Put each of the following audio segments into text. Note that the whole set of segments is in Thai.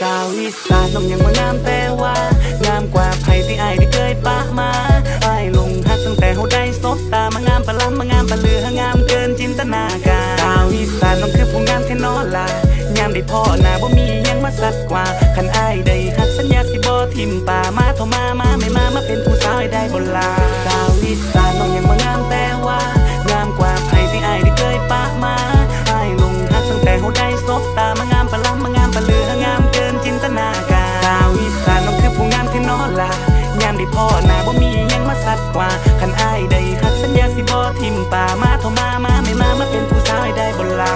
สาวอีสานน้องยังบ่งามแต่ว่างามกว่าไผที่อายได้เคยปะมาอายลงฮักตั้งแต่เฮาได้สบตามางามปะล้ำมางามปะเลืองามเกินจินตนาการสาวอีสานน้องคือผู้งามแค่นอล่ะยามได้พ่อหน้าบ่มียังมาสักกว่าคันอายได้ฮักสัญญาสิบ่ทิ่มป่ามาเท่มามาไม่มามาเป็นผู้สาวให้ได้บ่ล่ะสาวอีสานน้องยังบ่งามแต่ว่า ป่ามาเท่มามาไม่มามาเป็นผู้สาวให้ได้บนลา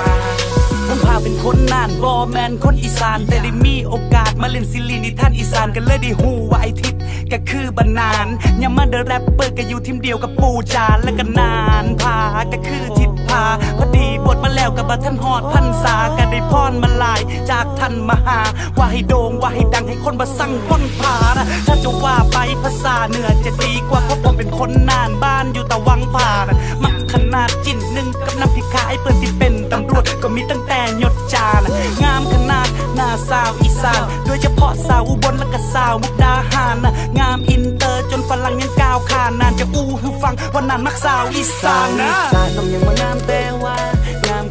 ผมพาเป็นคนน่านบอแมนคนอีสาน แต่ได้มีโอกาสมาเล่นซีรีส์นิทานอีสานกันเลยด้ฮูว่าไอทิศก็คือบันนานยังมาเดอะแรปเปอร์ก็อยู่ทีมเดียวกับปูจานและก็นานพาก็คือทิดพาพอดีบทมาแล้วกับบาท่านหอดพัน ษาก็ได้พรมาลาย จากท่านมหา ว่าให้โด่งว่าให้ดังให้คนมาสั่งพ้นผานะถ้าจะว่าไปภาษาเหนือจะดีกว่าเพราะผมเป็นคนนานบ้านอยู่ตะวังผานะมักขนาดจิ้นหนึ่งกับน้ำพริกขายเปิดที่เป็นตำรวจก็มีตั้งแต่หยดจานงามขนาดหน้าสาวอีสานโดยเฉพาะสาวอุบลและก็สาวมุกดาหารนะงามอินเตอร์จนฝรั่งยังก้าวขานานจะอู้ให้ฟังว่านานมักสาวอีสานนะสาวน้องยังมางามแต่ว่างาม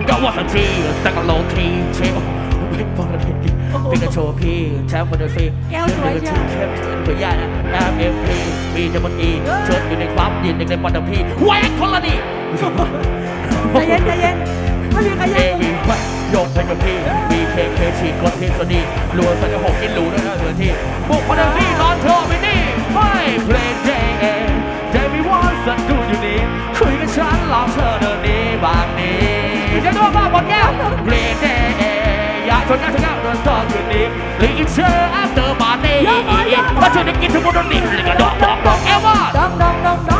on go what's a tree stuck a low key chill wait for the baby กาโชพี่แชมป์บนเวทีแก้วสวยจ้ะเชฟช่วยด้วย่าแอมเอฟพีมีจำนวนอีเชิดอยู่ในความยืนหนึ่งในปัตตพีแหวกคนละนี่ใจเย็นใจเย็นไม่มีใครเย่งมีไปยกับลงพี่มีเคเคชีกดที่สนีรัวสันหกกินหรูด้วยนะเธอที่บุกมาปัตตพีร้อนเธอไม่นี่ไม่เพลงเจเอเดวิวอนสันดูอยู่นี้คุยกับฉันหลอกเธอ ร่วมบ้าบอลแก้วเบรดเดยาชนหน้าชนหน้โดนต่อคืนนี้ลีอินเชอร์อัพเตอร์ปาร์ตี้มาชวนไดกินทุกคนโดนหนีเก็ดอกดอกดอกแอลว่าดองดองดองดอง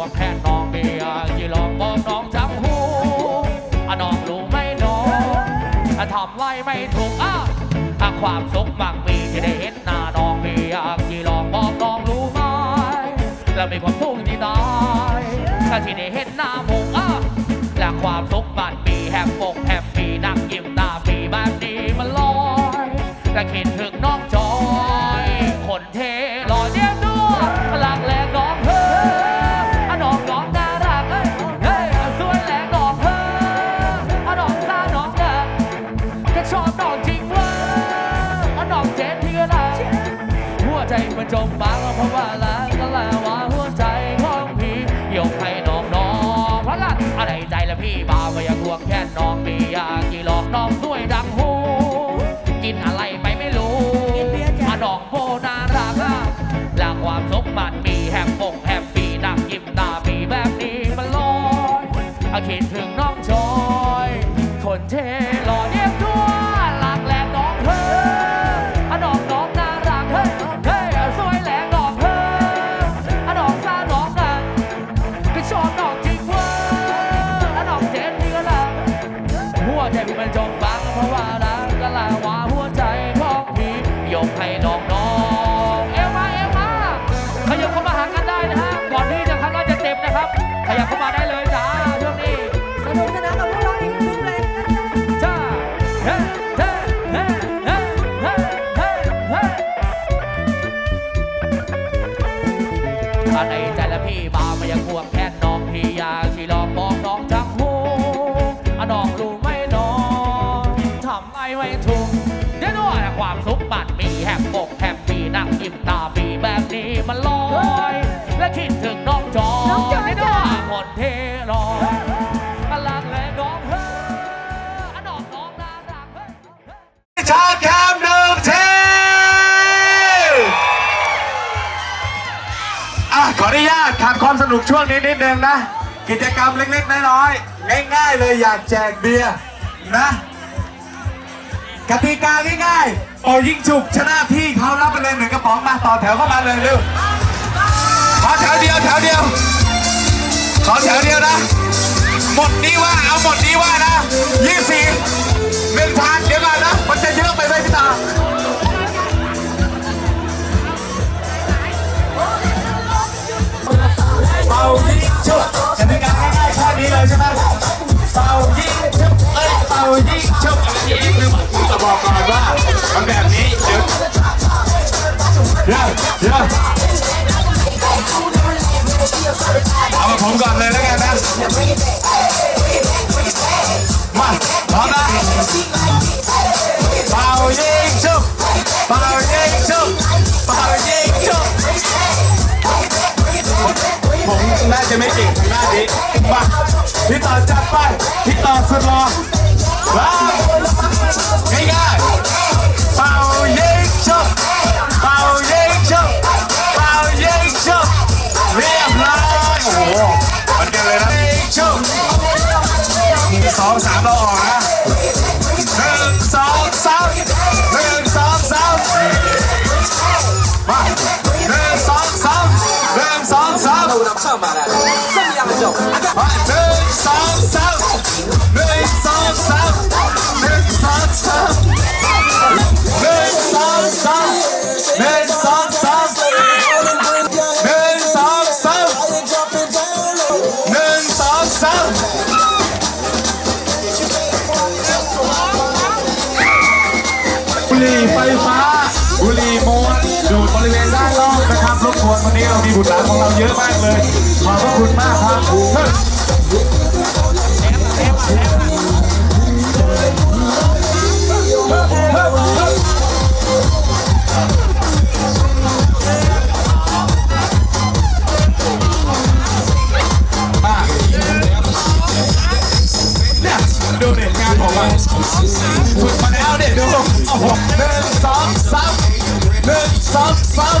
วงแค่น้องเบียร์ที่ลองบอกน้องจำหูอะน้องรู้ไม่น้องทำไรไม่ถูกอะถ้าความสุขมากมีจะได้เห็นหน้าน้องเบียร์ที่ลองบอกน้องรู้ไหมแล้วมีความพุ่งที่ตายถ้าที่ได้เห็นหน้า ถ้าในใจและพี่บ่าวมายังห่วงแค่น้องพี่อยากที่ลองบอกน้องจังหูอะน้องรู้ไหมน้องทำไมไม่ถูกเดี๋ยวด้วยความสุขบัดมีแฮมบกแฮมปีนั่งยิ้มตาปีแบบนี้มันลอย และคิดถึงน้องจอน้องจอยเดี๋ยวด้วยคนเท นุกช่วงนี้นิดนึงนะ กิจกรรมเล็กๆน้อยๆง่าย ๆ เลยอยากแจกเบียร์นะกติกาง่ายๆโอ้ยิงฉุกชนะพี่เขารับไปเลยหนึ่งกระป๋องมาต่อแถวเข้ามาเลยเร็วขอแถวเดียวแถวเดียวขอแถวเดียวนะ หมดนี้ว่าเอาหมดนี้ว่านะยี่สี่หนึ่งพันเดี๋ยวก่อนนะมันจะเยอะไปไหมพี่ตา ผมก่อนเลยแล้วกันนะมาพร้อมนะเป่ายิงชุบเป่ายิงชุบเป่ายิงชุบผมน่าจะไม่เก่งทางด้านนี้มาพี่ต่อจัดไปพี่ต่อสุดหล่อมา สองสามเราออกนะหนึ่งสองสามหนึ่งสองสามมาหนึ่งสองสามหนึ่งสองสามหนึ่งสองสาม บุตรหลานของเราเยอะมากเลย ขอบพระคุณมากครับดูเด็กงานผมอะฝึกมาแล้วเนี่ยดูโอ้โหหนึ่งสองสามหนึ่งสองสาม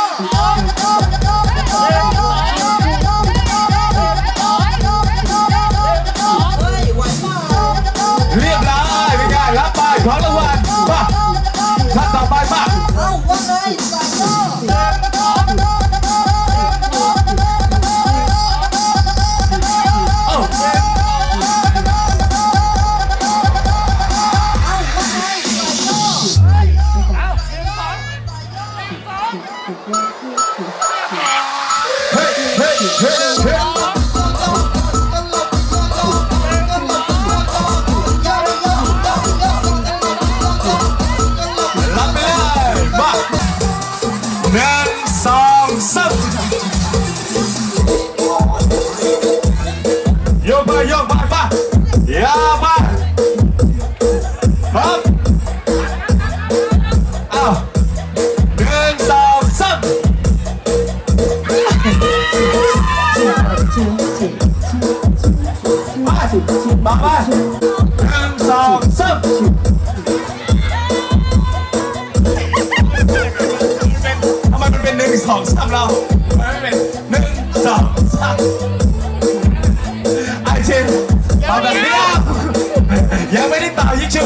헤이 헤이 헤이 헤이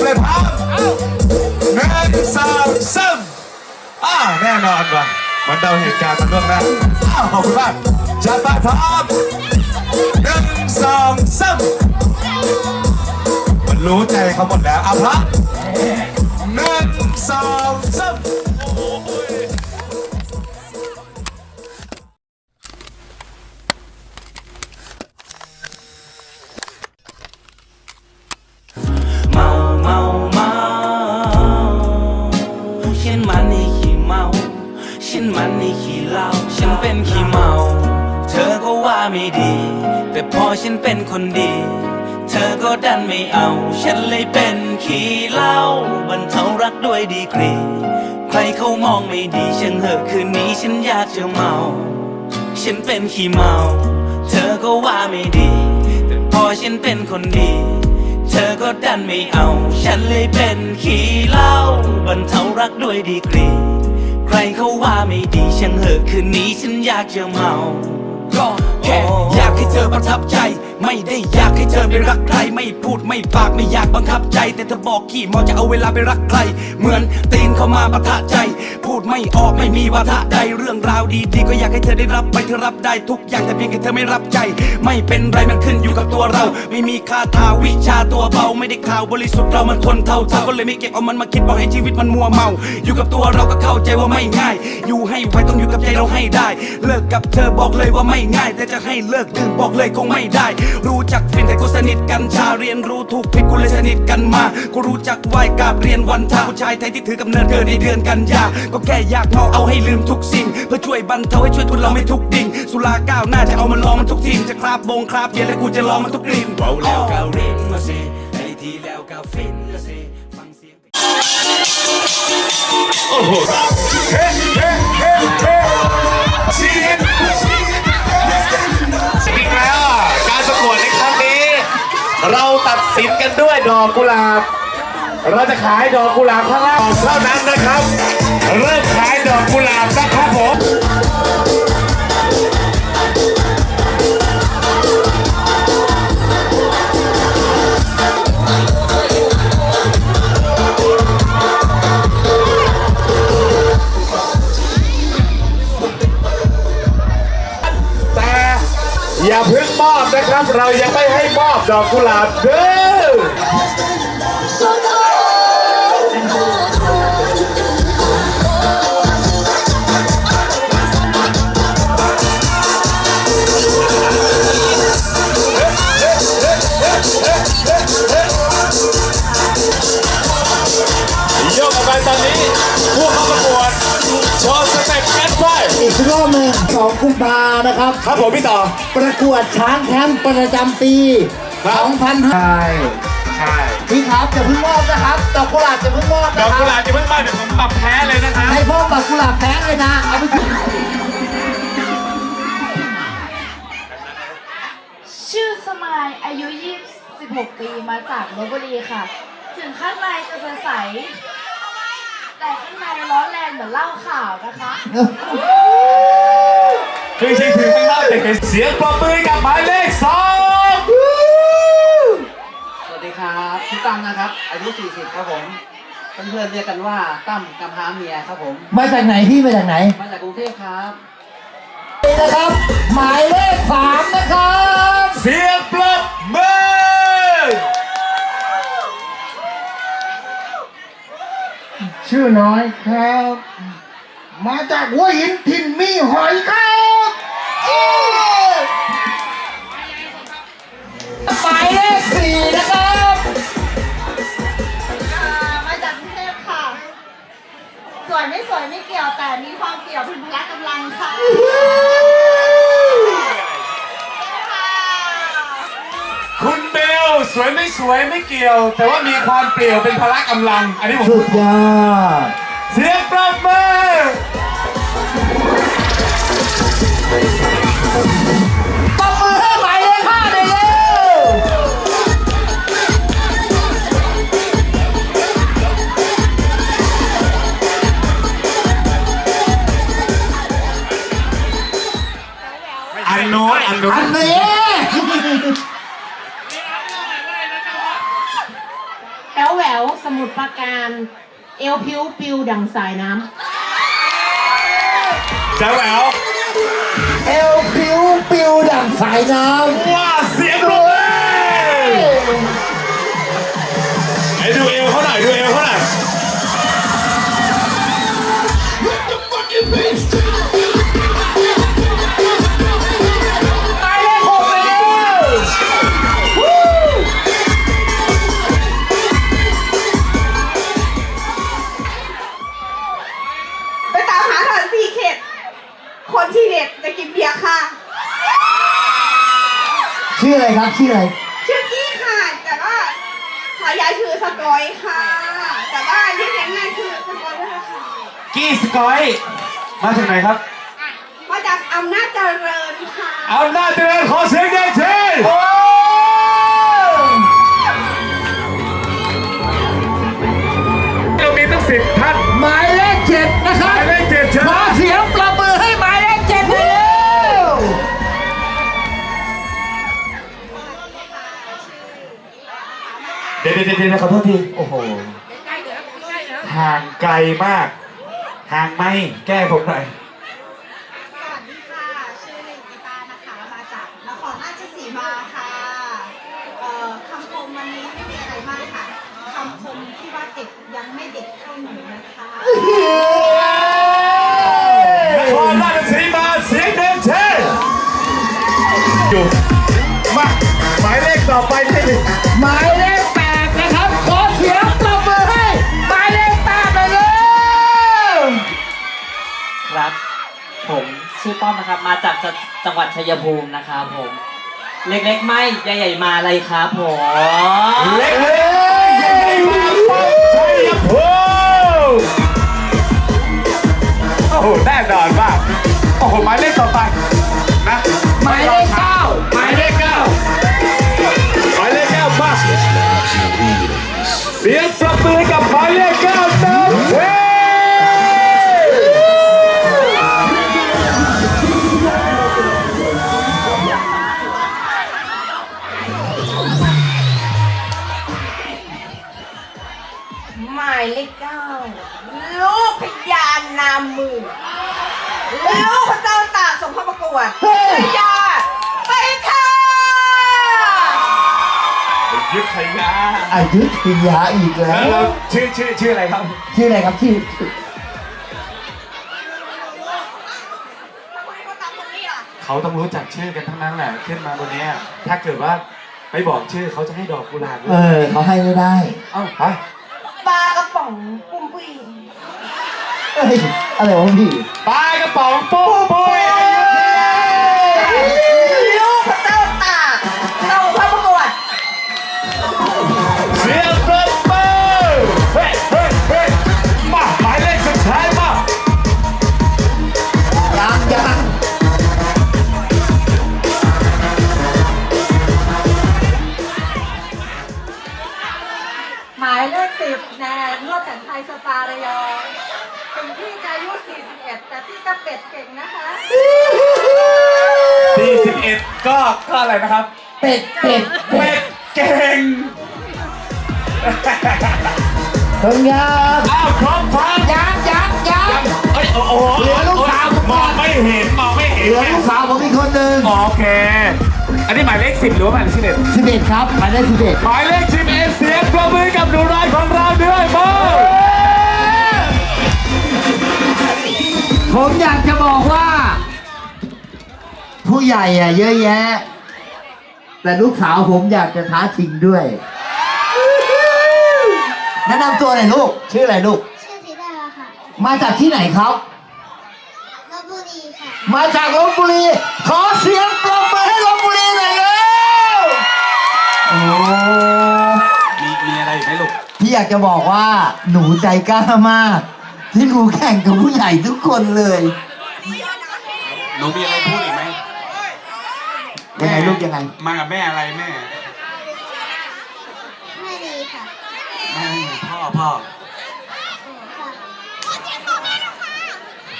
เป่ายิงชุบเลยพับหนึ่งสองสามอ้าวแน่นอนว่ะมันเดาเหตุการณ์มันล่วงหน้าอ้าวขอบคุณมากจัดไปพร้อมหนึ่งสองสามมันรู้ใจเขาหมดแล้วอะพร้อมหนึ่งสองสาม เมาเมาฉันมันนี่ขี้เมา ฉันมันนี่ขี้เหล้าฉันเป็นขี้เมา เธอก็ว่าไม่ดี แต่พอฉันเป็นคนดี เธอก็ดันไม่เอา ฉันเลยเป็นขี้เหล้าบรรเทารักด้วยดีกรี ใครเขามองไม่ดีช่างเหอะคืนนี้ฉันอยากจะเมา ฉันเป็นขี้เมา เธอก็ว่าไม่ดี แต่พอฉันเป็นคนดี ก็ดันไม่เอา ฉันเลยเป็นขี้เหล้าบรรเทารักด้วยดีกรี ใครเขาว่าไม่ดีช่างเหอะคืนนี้ฉันอยากจะเมา ก็แค่อยากให้เธอประทับใจ ไม่ได้อยากให้เธอไปรักใคร ไม่พูดไม่ปากไม่อยากบังคับใจ แต่เธอบอกขี้เมาจะเอาเวลาไปรักใคร เหมือนตีนเข้ามาปะทะใจ พูดไม่ออกไม่มีวาทะใดเรื่องราวดีๆก็อยากให้เธอได้รับไปเธอรับได้ทุกอย่างแต่เพียงแค่เธอไม่รับใจ ไม่เป็นไรมันขึ้นอยู่กับตัวเรา ไม่มีคาถาวิชาตัวเบาไม่ได้ข่าวบริสุทธิ์เรามันคนเท่าเท่าก็เลยไม่เก็บเอามันมาคิดบอกให้ชีวิตมันมัวเมา อยู่กับตัวเราก็เข้าใจว่าไม่ง่าย อยู่ให้ไวต้องอยู่กับใจเราให้ได้ เลิกกับเธอบอกเลยว่าไม่ง่าย แต่จะให้เลิกดื่มบอกเลยคงไม่ได้รู้จักฟินแต่กูสนิทกันชาเรียนรู้ถูกผิดกูเลยสนิทกันมา กูรู้จักไหวกราบเรียนวันทาผู้ชายไทยที่ถือกำเนิดเกิดในเดือนกันยา ก็แค่อยากเมาเอาให้ลืมทุกสิ่ง เพื่อช่วยบรรเทาให้ช่วยทุนเราไม่ทุกดิ่ง สุราก้าวหน้าจะเอามันลองมันทุกทีมจะคราบบงคราบเบียร์และกูจะลองมันทุกกลิ่นเมาแล้วก็รินมาสิไอ้ที่แล้วก็ฟินมาสิฟังเสียงอี สินกันด้วยดอกกุหลาบ เราจะขายดอกกุหลาบข้างล่างเท่านั้นนะครับ เริ่มขายดอกกุหลาบนะครับผม อย่าเพิ่งมอบนะครับ เรายังไม่ให้มอบดอกกุหลาบเด้อ นะครับ ครับผมพี่ต่อ ประกวดช้างแคมป์ประจำปีครับ 2005ใช่ใช่พี่ครับจะเพิ่งมอบนะครับดอกกุหลาบจะเพิ่งมอบดอนะกคกุหรัลาบบจะเพิ่งมาเดี๋ยวผมปรับแพ้เลยนะครับให้พ่อดอกกุหลาบแท้เลยนะ เอาไปกินชื่อสมายอายุ 26 ปีมาจากลบบุรีค่ะ ถึงข้างในจะใสๆแต่ข้างในร้อนแรงเหมือนเหล้าขาวนะคะ คือใช้ถือข้างนอกแต่เห็นเสียงปรบมือกับหมายเลขสองสวัสดีครับชื่อตั้มนะครับ อายุ 40 ครับผม เพื่อนๆเรียกกันว่าตั้มกำพร้าเมียครับผม มาจากไหนพี่มาจากไหนมาจากกรุงเทพครับนะครับ หมายเลขสามนะครับ เสียงปรบมือชื่อน้อยครับ มาจากหัวหินถิ่นมีหอยครับายเลขสี่นะครับมาจากกรุงเทพค่ะ สวยไม่สวยไม่เกี่ยวแต่มีความเกี่ยวเป็นพละกำลังค่ะคุณเบลสวยไม่สวยไม่เกี่ยว แต่ว่ามีความเปลี่ยวเป็นพละกำลัง อันนี้ผมสุดยอดเสียงปรบมือ ดังสายน้ำแจ๋วแหววเอวผิวปิวดังสายน้ำ ชื่ออะไรครับชื่ออะไร ชื่อกี้ค่ะ แต่ว่าฉายาชื่อสกอยค่ะ แต่ว่าเรียกง่ายๆคือสกอยด้วยค่ะกี้สกอย มาจากไหนครับมาจากอำนาจเจริญค่ะเอาหน้าเจริญขอเสียงเด็กทีเรามีตั้งสิบท่าน เดี๋ยวเดี๋ยวเดี๋ยวขอโทษที โอ้โหห่างไกลมาก ห่างไหมแก้ผมหน่อย สวัสดีค่ะ ชื่อกีตาร์นะคะ มาจากนครราชสีมาค่ะ เอ่อคำคมวันนี้ไม่มีอะไรมากค่ะ คำคมที่ว่าเด็กยังไม่เด็กเท่าหนูนะคะ นครราชสีมาเสียงเด็กเช่อยู่มาหมายเลขต่อไปที่หนึ่งหมาย ผมชื่อป้อมนะครับ มาจากจจังหวัดชัยภูมินะครับผม เล็กๆไม่ใหญ่ๆมาอะไรครับผมเล็กเล็กใหญ่มาป้องชัยภูมิโอ้โหแน่นอนมากโอ้โหหมายเลขต่อไปนะหมายเลขเก้าหมายเลขเก้าหมายเลขเก้ามาเสียงปรบมือให้กับหมายเลขเก้าเติมเทหมานามมือลูกพระเจ้าตากส่งเข้าประกวดพญาไปค่ะยุทธยาอายุทยาอีกแล้แล้วว เราชื่อชื่อชื่ออะไรครับ ชื่ออะไรครับชื่อทำไมเขาตามคนนี้ล่ะเขาต้องรู้จักชื่อกันทั้งนั้นแหละขึ้นมาบนเนี้ยถ้าเกิดว่าไม่บอกชื่อเขาจะให้ดอกกุหลาบเออเขาให้ไม่ได้ เอ้าไปปลากระป๋องปุ้มปุ้ย เอ้ยอะไรวะพี่ปลากระป๋องปุ้มปุ้ยลูกเจ้าตากส่งเข้าประกวดเสียงปรบมือเฮ้ยเฮ้ยเฮ้ยมาหมายเลขสุดท้ายมายังยังหมายเลขสิบแนนนวดแผนไทยสปาระยอง ถึงพี่จะอายุ41 แต่พี่ก็เป็ดเก่งนะคะ 41 ก็ก็อะไรนะครับ เป็ดเป็ดเป็เป็ดดเก่งตรงยาอ้าวครบครับยังยังยังเอ้ยโอ้โหเหลือลูกสาวผมมองไม่เห็นมองไม่เหเห็นลือลูกสาวผมอีกคนหนึ่งโอเค อันนี้หมายเลข10หรือว่าหมายเลข11สิบเอ็ดครับหมายเลขสิบเอ็ดหมายเลข11เสียงปรบมือกับหนูน้อยของเราด้วยมา ผมอยากจะบอกว่า ผู้ใหญ่อะเยอะแยะ แต่ลูกสาวผมอยากจะท้าชิงด้วย แนะนำตัวหน่อยลูก ชื่ออะไรลูก ชื่อธิดาค่ะมาจากที่ไหนครับ ลบบุรีค่ะ มาจากลบบุรี ขอเสียงปรบมือให้ลบบุรีหน่อยเร็วโอ้มีมีอะไรอีกไหมลูก พี่อยากจะบอกว่าหนูใจกล้ามาก ที่หนูแข่งกับผู้ใหญ่ทุกคนเลยหนูมีอะไรพูดอีกไหมยังไงลูกยังไง มากับแม่อะไรแม่ไม่ดีค่ะแม่พ่อพ่อค่ะ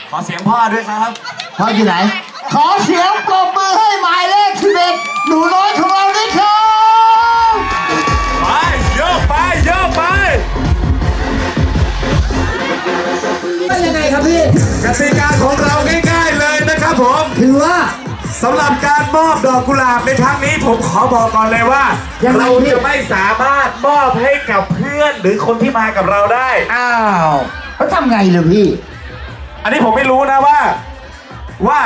ขอเสียงพ่อด้วยครับ พ่ออยู่ไหน ขอเสียงปรบมือให้หมายเลขสิบเอ็ดหนูน้อยของเราด้วยครับไปโยกไปโยกไป กติกาของเราง่ายๆเลยนะครับผมถือว่าสำหรับการมอบดอกกุหลาบในครั้งนี้ผมขอบอกก่อนเลยว่า ยังไงเราพี่ จะไม่สามารถมอบให้กับเพื่อนหรือคนที่มากับเราได้ อ้าวเขาทำไงเลยพี่ อันนี้ผมไม่รู้นะว่า ว่า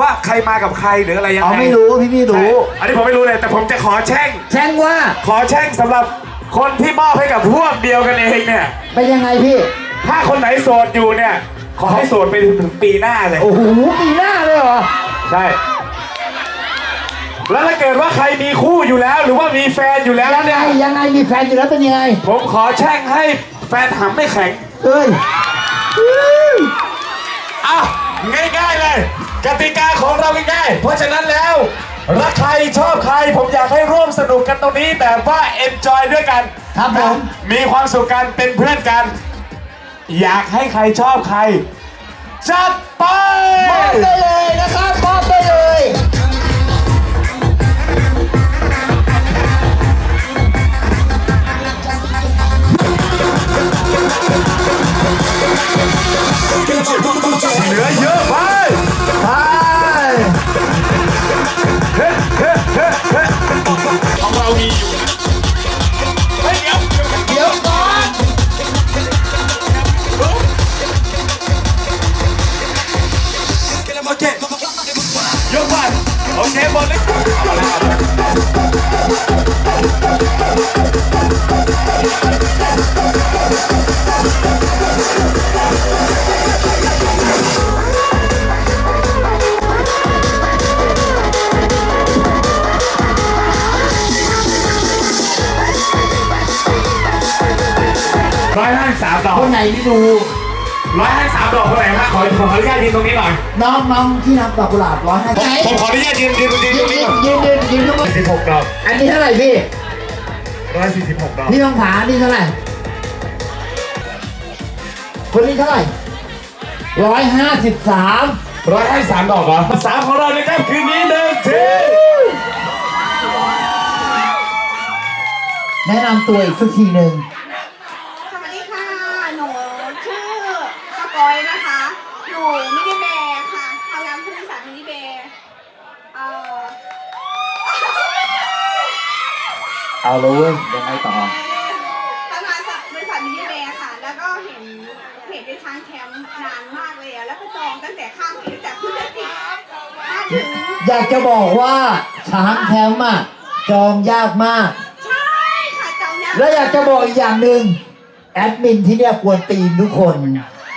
ว่าใครมากับใครหรืออะไรยังอ๋อไงไม่รู้พี่ไม่รู้ใช่อันนี้ผมไม่รู้เลยแต่ผมจะขอแช่งแช่งว่าขอแช่งสำหรับคนที่มอบให้กับพวกเดียวกันเองเนี่ย เป็นยังไงพี่ ถ้าคนไหนโสดอยู่เนี่ย ขอให้โสดไปถึงปีหน้าเลย โอ้โหปีหน้าเลยเหรอ ใช่ แล้วถ้าเกิดว่าใครมีคู่อยู่แล้ว หรือว่ามีแฟนอยู่แล้วยังไงเนี่ยยังไงมีแฟนอยู่แล้วเป็นยังไง ผมขอแช่งให้แฟนหำไม่แข็งเอ้ยอ้าวง่ายๆเลย กติกาของเราง่ายๆเพราะฉะนั้นแล้ว รักใครชอบใคร ผมอยากให้ร่วมสนุกกันตรงนี้แบบว่า enjoy ด้วยกันครับผม นะมีความสุขกันเป็นเพื่อนกัน อยากให้ใครชอบใคร จัดไป มอบได้เลยนะครับมอบได้เลยามดอกคนไหนที่ดูร้อยห้าสิบสามดอกคนไหนฮะขอขออนุญาตยืนตรงนี้หน่อยน้องน้องที่นำดอกกุหลาบร้อยห้าผมผมขออนุญาตยืนยืนยืนตรงนี้ก่อนยืนยืนยืนทุกคนสิบหกดอกอันนี้เท่าไหร่พี่ร้อยสี่สิบหกดอกพี่ต้องผาอันนี้เท่าไหร่คนนี้เท่าไหร่ร้อยห้าสิบสามร้อยห้าสิบสามดอกเหรอสามของเรานะครับคืนนี้หนึ่งทีแนะนำตัวอีกสักทีหนึ่ง สวัสดีค่ะ หนูชื่อสกอยนะคะ อยู่มินิเบย์ค่ะทำงานผู้โดยสารมินิเบย์เอ่อ เอาเลยเว้ยยังไงต่อ ทำงานบริษัทมินิเบย์ค่ะ แล้วก็เห็นเพจเป็นช้างแคมป์นานมากเลยอะแล้วก็จองตั้งแต่ข้ามปีตั้งแต่พฤศจิกมาถึงอยากจะบอกว่าช้างแคมป์อะจองยากมาก ใช่ค่ะจองยากแล้วอยากจะบอกอีกอย่างหนึ่งแอดมินที่เนี่ยควรตีนทุกคน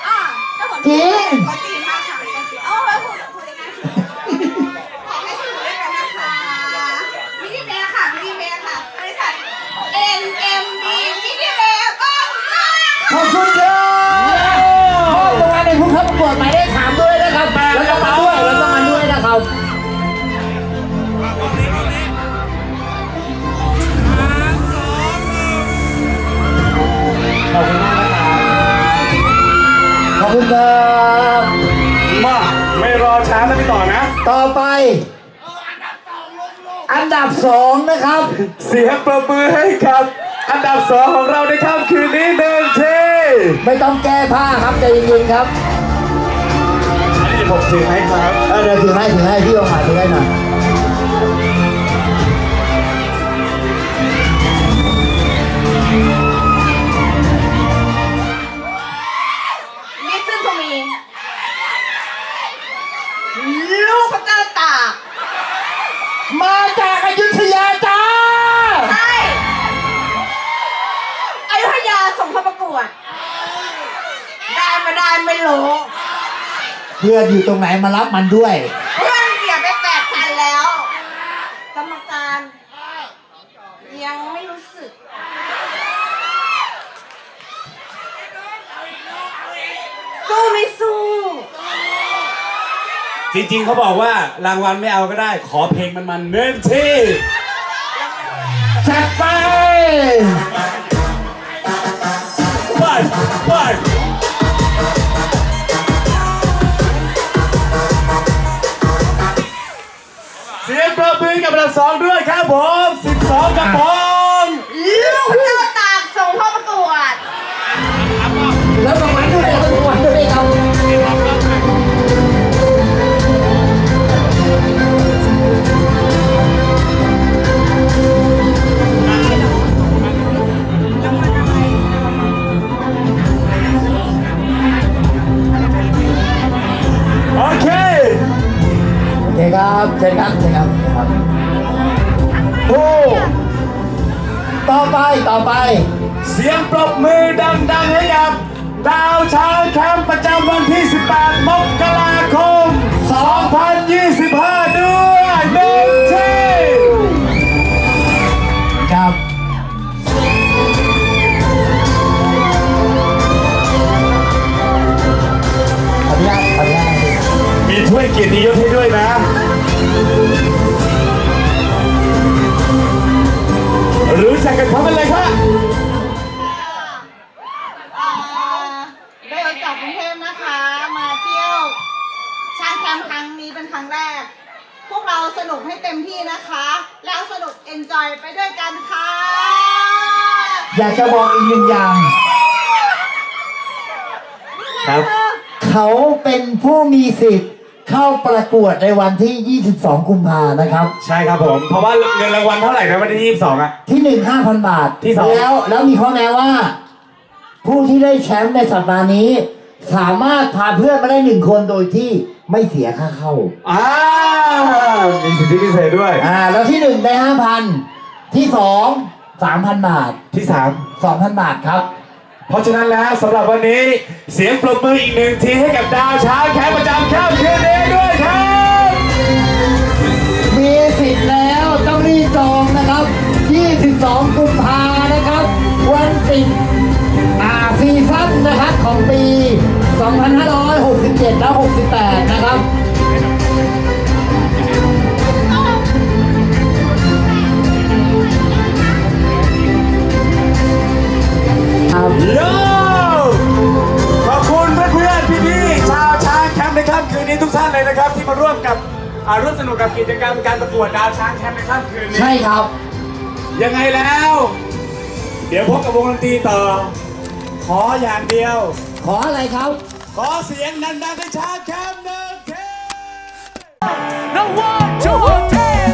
อ่าเจ้าของจริงปกติมากค่ะปกติเอาไว้พูดพูดยังไงขอให้สนุกด้วยกันนะคะมินิเบย์ค่ะมินิเบย์ค่ะบริษัท NMB มินิเบย์บ้างค่ะ ขอบคุณครับมอบรางวัลในผู้เข้าประ กวดหมายเลขสามด้วยนะครับแล้วก็มาด้วยแล้วก็มาด้วยนะครับขอบคุณครับมาไม่รอช้าแล้วพี่ต่อนะ ต่อไป อันดับสองนะครับ เสียงประมือให้กับ อันดับสองของเราในค่ำคืนนี้หนึ่งทีไม่ต้องแก้ผ้าครับใจเย็นๆครับอันนี้ ผมถือให้ครับเออเดี๋ยวถือให้ถือให้พี่เอาหาถือให้หน่อย Listen to me ลูกพระเจ้าตากมาจากอยุธยาจ้า ใช่อยุธยาส่งเข้าประกวด ได้ไม่ได้ไม่รู้ เพื่อนอยู่ตรงไหนมารับมันด้วย เพื่อนเสียไปแปดพันแล้ว กรรมการยังไม่รู้สึก สู้ไม่สู้ จริงๆเขาบอกว่ารางวัลไม่เอาก็ได้ ขอเพลงมันมันๆหนึ่งทีจัดไป ไปไป 12 ด้วยครับผม 12 กระป๋อ เต็มที่นะคะ แล้วสนุกเอนจอยไปด้วยกันค่ะ อยากจะบอกอีกหนึ่งอย่าง ครับ เขาเป็นผู้มีสิทธิ์เข้าประกวดในวันที่ 22 กุมภานะครับ ใช่ครับผม เพราะว่าเงินรางวัลเท่าไหร่นะวันที่ 22อะ ที่หนึ่งห้าพันบาทที่สอง แล้วแล้วมีข้อแม้ว่า ผู้ที่ได้แชมป์ในสัปดาห์นี้ สามารถพาเพื่อนมาได้หนึ่งคนโดยที่ ไม่เสียค่าเข้า อ่ามีสิทธิพิเศษด้วย อ่า แล้วที่หนึ่งได้ห้าพันที่สองสามพันบาทที่สองพันบาทครับ3เพราะฉะนั้นแล้วสำหรับวันนี้เสียงปรบมืออีกหนึ่งทีให้กับดาวช้างแคมป์ประจำค่ำคืนนี้ด้วยครับ มีสิทธิ์แล้วต้องรีบจองนะครับ 22 กุมภานะครับ วันปิดอ่าซีซั่นนะครับของปี 2567 และ 68านเลยนะครับที่มาร่วมกับอ่าร่วมสนุกกับกิจกรรมการประกวดดาวช้างแคมป์ในค่ำคืนนี้ ใช่ครับ ยังไงแล้ว เดี๋ยวพบกับวงดนตรีต่อ ขออย่างเดียว ขออะไรครับ ขอเสียงดังๆให้ช้างแคมป์หนึ่งที Now one, two, three,